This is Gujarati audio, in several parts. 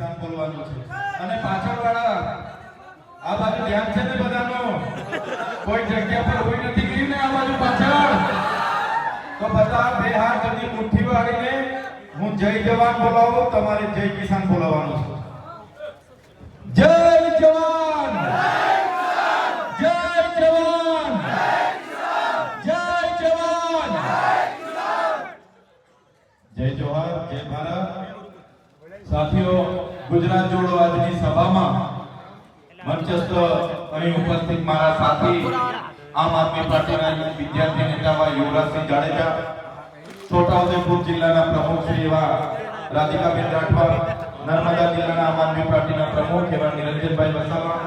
કિસાન બોલવાનું છે અને પાછળ વાળા આ બાજુ ધ્યાન છે ને બધાનો કોઈ જગ્યા પર કોઈ નથી ગઈ ને આ બાજુ પાછળ તો બધા બે હાથ જલ્દી મુઠ્ઠી વાળીને હું જય જવાન બોલાવું તમારે જય કિસાન બોલાવવાનું છે જય જવાન જય જવાન જય જવાન જય જવાન જય ભારત સાથીઓ, ગુજરાત જોડો આજની સભામાં મંચસ્થ અહીં ઉપસ્થિત મારા સાથી આમ આદમી પાર્ટીના વિદ્યાર્થી નેતા યુવરાજસિંહ જાડેજા, છોટાઉદેપુર જિલ્લાના પ્રમુખ શ્રી એવા રાધિકાબેન રાઠવા, નર્મદા જિલ્લાના આમ આદમી પાર્ટીના પ્રમુખ એવા નિરંજનભાઈ વસાવા,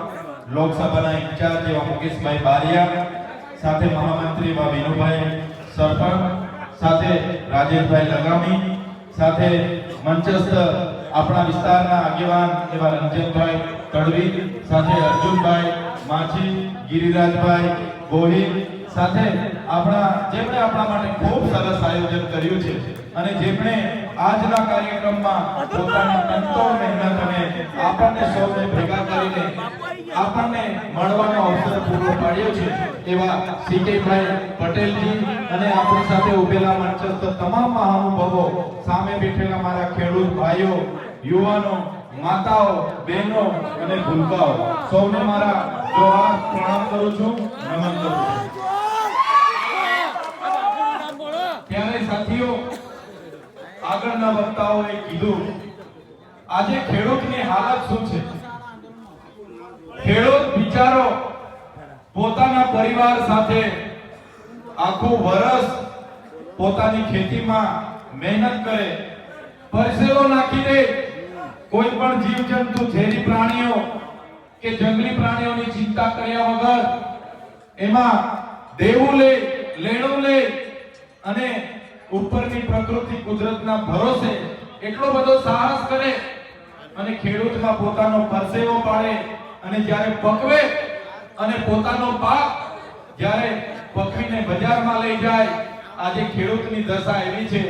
લોકસભાના ઇન્ચાર્જ એવા મુકેશભાઈ બારિયા, સાથે મહામંત્રી એવા વિનુભાઈ સરપંચ, સાથે રાજેશભાઈ લગામી સાથે મંચસ્થ આપણા વિસ્તારના આગેવાન એવા રંજનભાઈ તડવી, સાથે અર્જુનભાઈ માછી ગિરિરાજભાઈ ગોહિલ, સાથે આપણા, જેમણે આપણા માટે ખૂબ સરસ આયોજન કર્યું છે અને જેમણે આજના કાર્યક્રમમાં પોતાની તંતો મહેનત અને આપણને સૌને ભેગા કરીને આપણને મળવાનો અવસર પૂરો પાડ્યો છે, એવા સીકેભાઈ પટેલજી અને આપણી સાથે ઉભેલા મંચસ્થ તમામ મહાનુભાવો સામે બેઠેલા મારા ખેડૂત ભાઈઓ યુવાનો, માતાઓ, બહેનો અને ભૂલકાઓ, સૌને મારા જોહાર પ્રણામ કરું છું, નમન કરું છું. ત્યારે સાથીઓ, આગળના વક્તાઓએ કીધું, આજે ખેડૂતની હાલત શું છે? ખેડૂત બિચારો પોતાના પરિવાર સાથે આખું વર્ષ પોતાની ખેતીમાં મહેનત કરે, પરસેવો નાખી દે કોઈ પણ જીવજંતુ, ઝેરી પ્રાણીઓ કે જંગલી પ્રાણીઓની ચિંતા કર્યા વગર એમાં દેવું લે, લેણું લે અને ઉપરની પ્રકૃતિ કુદરતના ભરોસે એટલો બધો સાહસ કરે અને ખેડૂતમાં પોતાનો પરસેવો પાડે અને જ્યારે પકવે અને પોતાનો પાક જ્યારે પકવીને બજારમાં લઈ જાય, આજે ખેડૂતની દશા એવી છે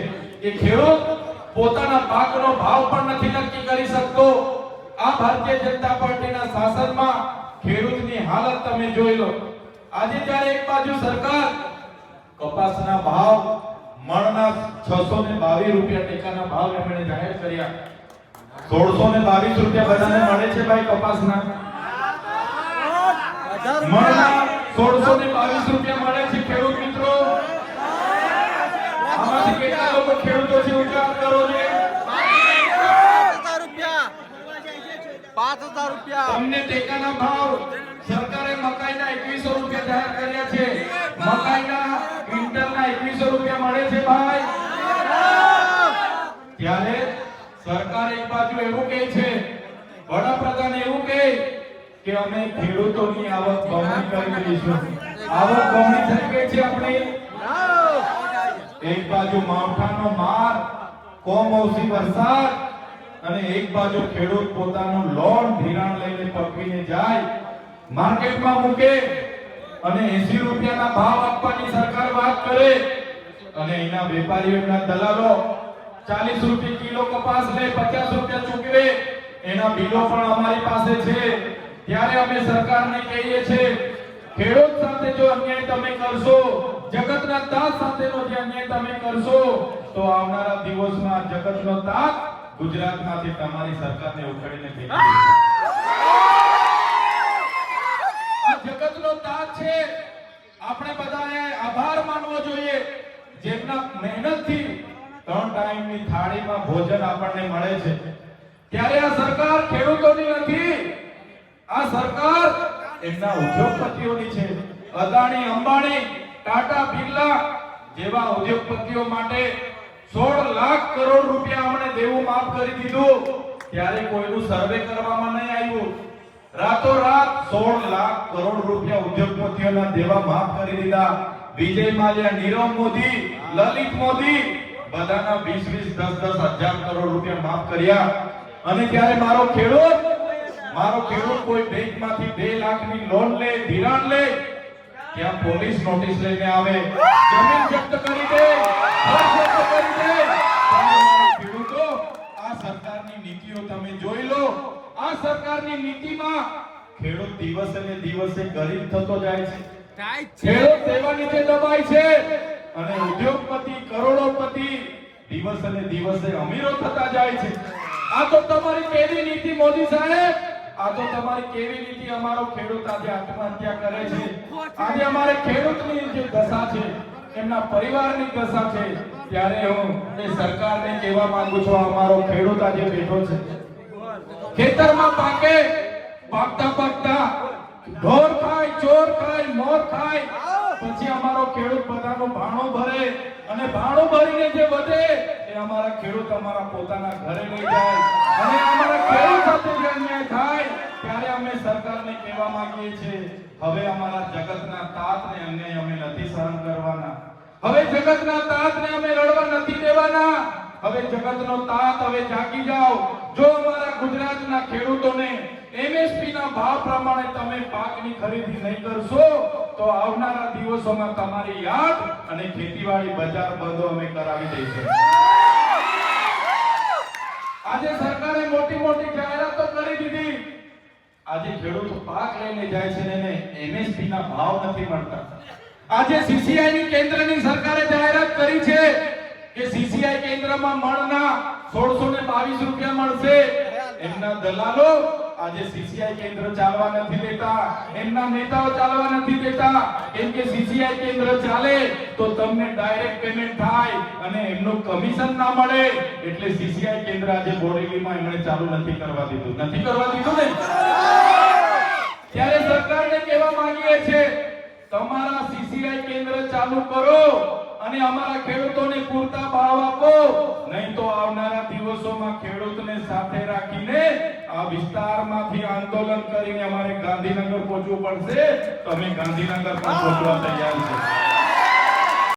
કે ખેડૂત પોતાના પાકનો ભાવ પણ નથી નક્કી કરી શકતો. આ ભારતીય જનતા પાર્ટીના શાસનમાં ખેડૂતની હાલત તમે જોઈ લો. આજે જ્યારે એક બાજુ સરકાર કપાસના ભાવ મણના 622 રૂપિયા ટેકાના ભાવ એમણે જાહેર કર્યા. 1622 રૂપિયા બધાને મળે છે ભાઈ કપાસના. મણના 1622 રૂપિયા મળે છે ખેડૂત મિત્રો આમાંથી કેટલા લોકો ખેડૂતો છે ઊંચા હાથ કરો છે પાંચ હજાર રૂપિયા. અમને ટેકાના ભાવ સરકારે મકાઈના એકવીસો રૂપિયા જાહેર કર્યા છે. મકાઈના ક્વિન્ટલના એકવીસો રૂપિયા મળે છે ભાઈ. ત્યારે સરકાર એક બાજુ એવું કહે છે, વડાપ્રધાન એવું કહે કે અમે ખેડૂતોની આવક બમણી કરી દઈશું. આવક બમણી થઈ ગઈ છે આપણી. એક બાજુ માવઠાનો માર કોમોસી વરસાદ અને એક બાજુ ખેડૂત પોતાનું લોન ધિરાણ લઈને પકવીને જાય, માર્કેટમાં મૂકે અને 80 રૂપિયાના ભાવ આપવાની સરકાર વાત કરે અને એના વેપારીઓ એના દલાલો 40 રૂપિયા કિલો કપાસ લે 50 રૂપિયા ચૂકવે, એના બિલો પણ અમારી પાસે છે. ત્યારે અમે સરકારને કહીએ છીએ, ખેડૂત સાથે જો અન્યાય તમે કરશો, જગતના તાત સાથેનો જે અન્યાય તમે કરશો, તો આવનારા દિવસમાં જગતનો તાત ગુજરાતમાંથી તમારી સરકારને ઉખાડીને ફેંકી આ જગતનો તાત છે. આપણે બધાએ આભાર માનવો જોઈએ. જેમના મહેનતથી ત્રણ ટાઈમની થાળીમાં ભોજન આપણને મળે છે. ત્યારે આ સરકાર ખેડૂતોની નથી. આ સરકાર એમના ઉદ્યોગપતિઓની છે. અદાણી અંબાણી ટાટા બિરલા જેવા ઉદ્યોગપતિઓ માટે 16 લાખ કરોડ રૂપિયા અમને દેવું માફ કરી દીધું. ત્યારે કોઈનું સર્વે કરવામાં નહીં આવ્યું. રાતોરાત સોળ લાખ કરોડ રૂપિયા ઉદ્યોગપતિઓના દેવા માફ કરી દીધા. વિજય માલ્યા, નીરવ મોદી, લલિત મોદી, બધાના વીસ વીસ, દસ દસ હજાર કરોડ રૂપિયા માફ કર્યા. અને ત્યારે મારો ખેડૂત મારો ખેડૂત કોઈ બેંકમાંથી 2 લાખની લોન લે, ધિરાણ લે, ત્યાં પોલીસ નોટિસ લઈને આવે. જમીન જપ્ત કરી દે ઘર જપ્ત કરી દે ત્યારે મારા ખેડૂતો આ સરકારની સરકારની નીતિઓ તમે જોઈ લો આ સરકારની નીતિમાં ખેડૂત દિવસે ને દિવસે ગરીબ થતો જાય છે. ખેડૂત સેવા નીચે દબાય છે. અને ઉદ્યોગપતિ કરોડોપતિ દિવસે ને દિવસે અમીરો થતા જાય છે. આ તો તમારી કેવી નીતિ મોદી સાહેબ. આ તો તમારી કેવી નીતિ અમારો ખેડૂત આજે આત્મહત્યા કરે છે. આજે અમારે ખેડૂતની જે દશા છે એમના પરિવારની દશા છે ત્યારે હું એ સરકારને કહેવા માંગુ છું અમારો ખેડૂત આજે બેઠો છે. ખેતરમાં પાકે પાકતા પાકતા ઢોર ખાય ચોર ખાય મોર ખાય. પછી અમારો ખેડૂત બધાનો ભાણો ભરે અને ભાણો ભરીને જે વધે એ અમારા ખેડૂત અમારા પોતાના ઘરે લઈ જાય. અને અમારા ખેડૂત સાથે જે અન્યાય થાય ત્યારે અમે સરકારને કહેવા માંગીએ છીએ હવે અમારા જગતના તાતને અન્યાય અમે નથી સહન કરવાના. હવે જગતના તાતને અમે રડવા નથી દેવાના. હવે જગતનો તાત હવે જાગી જાઓ. જો અમારા ગુજરાતના ખેડૂતોને એમએસપી ના ભાવ પ્રમાણે તમે પાકની ખરીદી નહીં કરશો, તો આવનારા દિવસોમાં તમારી યાદ અને ખેતીવાડી બજાર બંધો અમે કરાવી દઈશું. આજે સરકારે મોટી મોટી જાહેરાતો કરી દીધી. આજે ખેડૂત પાક લઈને જાય છે ને એમએસપી ના ભાવ નથી મળતા. આજે સીસીઆઈ ની કેન્દ્રની સરકારે જાહેરાત કરી છે કે સીસીઆઈ કેન્દ્રમાં મણના 1622 રૂપિયા મળશે. એમના દલાલો આજે સીસીઆઈ કેન્દ્ર ચાલવા નથી દેતા. એમના નેતાઓ ચાલવા નથી દેતા. કેમ કે સીસીઆઈ કેન્દ્ર ચાલે, તો તમને ડાયરેક્ટ પેમેન્ટ થાય અને એમનું કમિશન ના મળે. એટલે સીસીઆઈ કેન્દ્ર આજે બોરેલીમાં એમણે ચાલુ નથી કરવા દીધું. નથી કરવા દીધું ને? ત્યારે સરકારને કહેવા માંગીએ છે, તમારા સીસીઆઈ કેન્દ્ર ચાલુ કરો અને અમારા ખેડૂતોને પૂરતા ભાવ આપો. નહીં તો આવનારા દિવસોમાં ખેડૂતને સાથે વિસ્તારમાંથી આંદોલન કરીને અમારે ગાંધીનગર પહોંચવું પડશે. તો અમે ગાંધીનગર પણ પહોંચવા તૈયાર છે.